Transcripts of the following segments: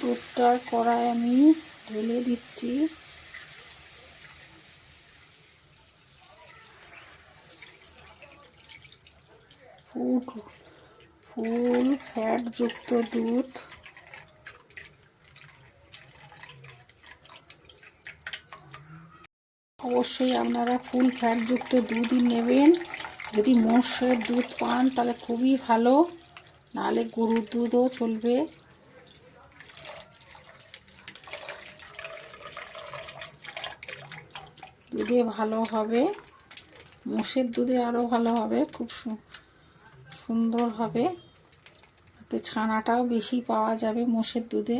দুধটার কড়াই আমি ঢেলে দিচ্ছি। ফুল ফুল ফ্যাটযুক্ত দুধ। অবশ্যই আপনারা ফুল ফ্যাটযুক্ত দুধই নেবেন। যদি মোষের দুধ পান তাহলে খুবই ভালো। নাহলে গরুর দুধও চলবে। দুধে ভালো হবে। মোষের দুধে আরও ভালো হবে, খুব সুন্দর হবে। এতে ছানাটাও বেশি পাওয়া যাবে মোষের দুধে।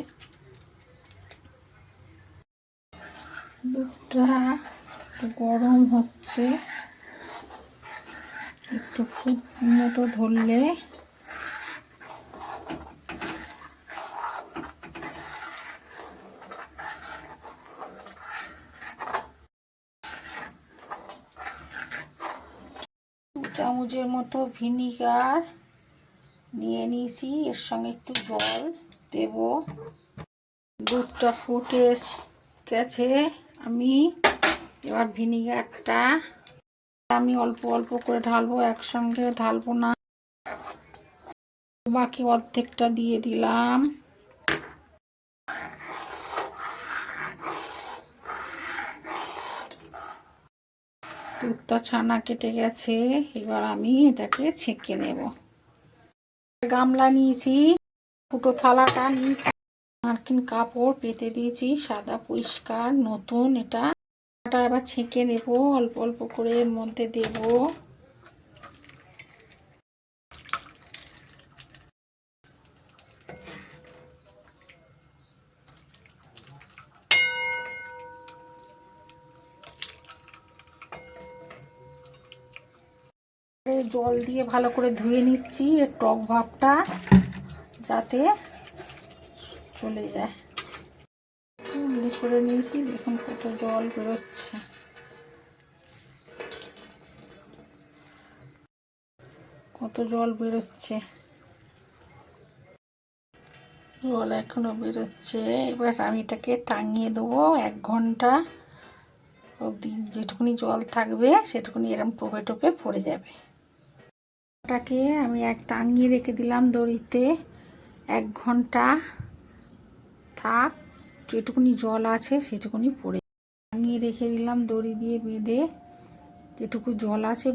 দুধটা গরম হচ্ছে। একটু ফুট মতো ধরলে চামচের মতো ভিনিগার নিয়ে নিয়েছি। এর সঙ্গে একটু জল দেব। দুধটা ফুটে গেছে। আমি এবার ভিনিগারটা আমি অল্প অল্প করে ঢালবো, একসঙ্গে ঢালবো না। বাকি অর্ধেকটা দিয়ে দিলাম। দুধটা ছানা কেটে গেছে, এবার আমি এটাকে ছেঁকে নেব। গামলা নিয়েছি, ফুটো থালাটা নিয়েছি নারকিন কাপড় পেতে দিয়েছি, সাদা পরিষ্কার, নতুন এটা। এটা আবার ছেঁকে নেব, অল্প অল্প করে এর মধ্যে দেব। জল দিয়ে ভালো করে ধুয়ে নিচ্ছি, এর টক ভাবটা যাতে চলে যায়। করে নিয়েছি, দেখুন কত জল বেরোচ্ছে। কত জল বেরোচ্ছে। জল এখনও বেরোচ্ছে। এবার আমি এটাকে টাঙিয়ে দেবো এক ঘণ্টা অবধি। যেটুকুনি জল থাকবে, সেটুকুনি এরম টোপে টোপে পড়ে যাবে। ওটাকে আমি এক টাঙিয়ে রেখে দিলাম দড়িতে। এক ঘণ্টা থাক, যেটুকুনি জল আছে সেটুকুনি পড়ে। টাঙিয়ে রেখে দিলাম দড়ি দিয়ে বেঁধে। যেটুকু জল আছে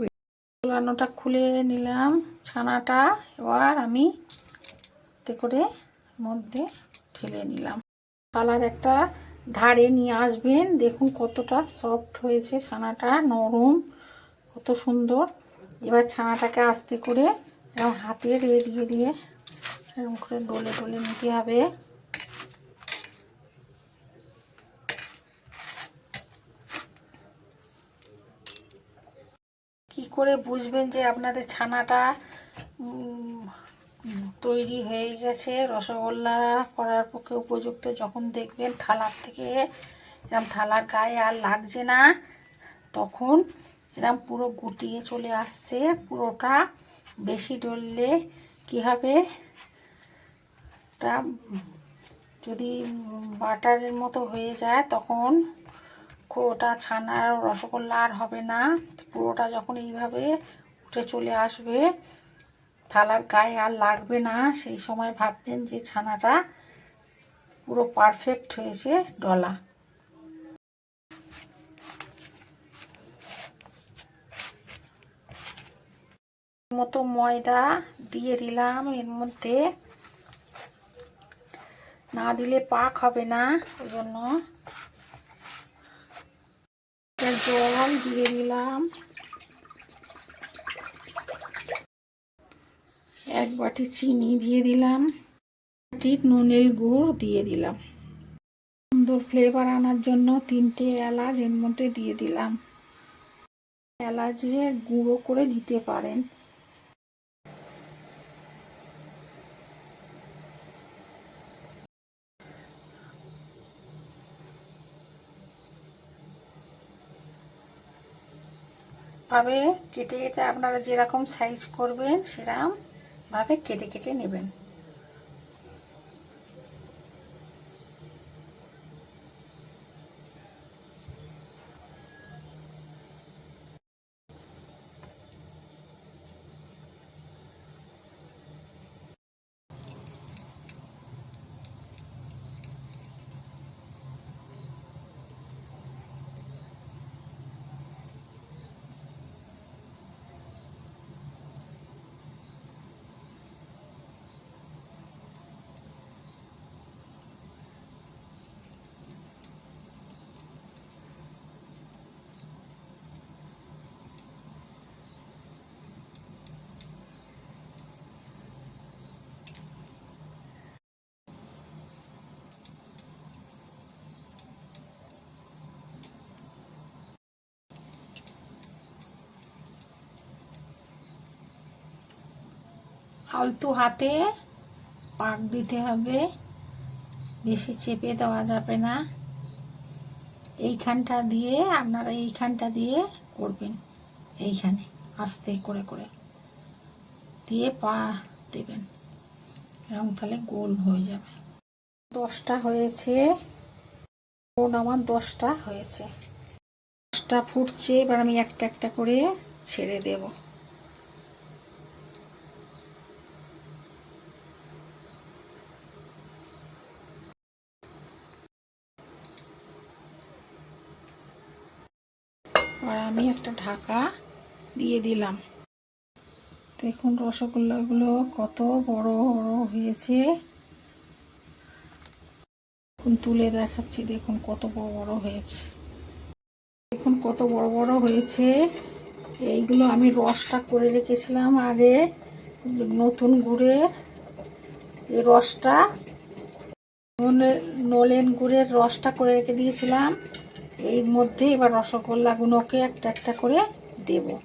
তোলানোটা খুলে নিলাম ছানাটা। এবার আমি এতে করে মধ্যে ঠেলে নিলাম। কালার একটা ধারে নিয়ে আসবেন। দেখুন কতটা সফট হয়েছে ছানাটা, নরম, কত সুন্দর। এবার ছানাটাকে আস্তে করে এরকম হাতে রে দিয়ে দিয়ে এরকম করে ডলে ডলে নিতে হবে। কি করে বুঝবেন যে আপনাদের ছানাটা তৈরি হয়ে গেছে? রসগোল্লা করার পক্ষে উপযুক্ত। যখন দেখবেন থালার থেকে এরকম থালার গায়ে আর লাগছে না, তখন এরকম পুরো গুটিয়ে চলে আসছে, পুরোটা বেশি ডললে কি হবে? যদি বাটারের মতো হয়ে যায় তখন ওটা ছানার রসগোল্লা আর হবে না। পুরোটা যখন এইভাবে উঠে চলে আসবে, থালার গায়ে আর লাগবে না। সেই সময় ভাববেন যে ছানাটা পুরো পারফেক্ট হয়েছে, ডলা। মতো ময়দা দিয়ে দিলাম, এর মধ্যে না দিলে পাক হবে না ওই জন্য জল দিয়ে দিলাম। এক বাটি চিনি দিয়ে দিলাম বাটি নুনের গুড় দিয়ে দিলাম। সুন্দর ফ্লেভার আনার জন্য তিনটে এলাচ এর মধ্যে দিয়ে দিলাম। এলাচের গুঁড়ো করে দিতে পারেন। ভাবে কেটে কেটে আপনারা যেরকম সাইজ করবেন সেরকমভাবে কেটে কেটে নেবেন। আলতু হাতে পাক দিতে হবে। বেশি চেপে দেওয়া যাবে না। এইখানটা দিয়ে আপনারা এইখানটা দিয়ে করবেন। এইখানে, আস্তে করে করে। দিয়ে পা দেবেন। এরকম তাহলে গোল হয়ে যাবে। দশটা হয়েছে। মোট আমার দশটা হয়েছে। দশটা ফুটছে, এবার আমি একটা একটা করে ছেড়ে দেব। আর আমি একটা ঢাকা দিয়ে দিলাম। দেখুন, রসগোল্লাগুলো কত বড় বড় হয়েছে। তুলে দেখাচ্ছি, দেখুন কত বড় বড় হয়েছে। দেখুন কত বড় বড় হয়েছে। এইগুলো আমি রসটা করে রেখেছিলাম আগে, নতুন গুড়ের এই রসটা নলে- নলেন গুড়ের রসটা করে রেখে দিয়েছিলাম। এর মধ্যে এবার রসগোল্লাগুলোকে একটা একটা করে দেবো।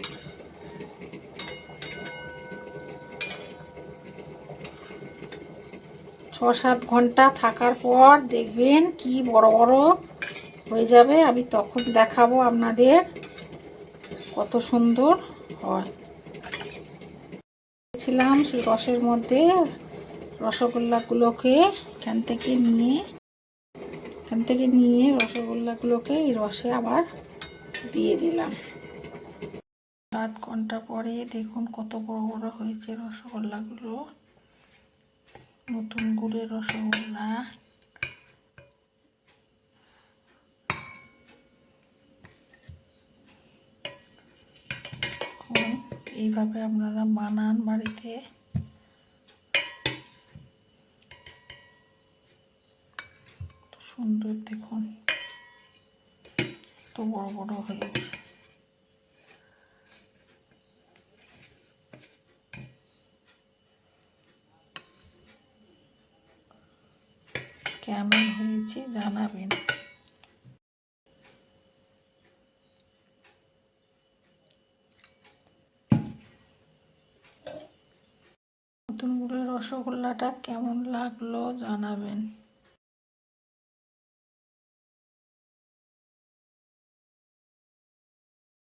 ছ সাত ঘণ্টা থাকার পর দেখবেন কি বড় বড় হয়ে যাবে। আমি তখন দেখাবো আপনাদের কত সুন্দর হয়। ছিলাম সেই রসের মধ্যে রসগোল্লাগুলোকে এখান থেকে নিয়ে এখান থেকে নিয়ে রসগোল্লাগুলোকে এই রসে আবার দিয়ে দিলাম। আধ ঘণ্টা পরে দেখুন কত বড় বড় হয়েছে রসগোল্লাগুলো। নতুন গুড়ের রসগোল্লা। এইভাবে আপনারা বানান বাড়িতে কত সুন্দর দেখুন তো বড় বড় হয়েছে কেমন হয়েছে জানাবেন। নতুন রসগোল্লাটা কেমন লাগল জানাবেন।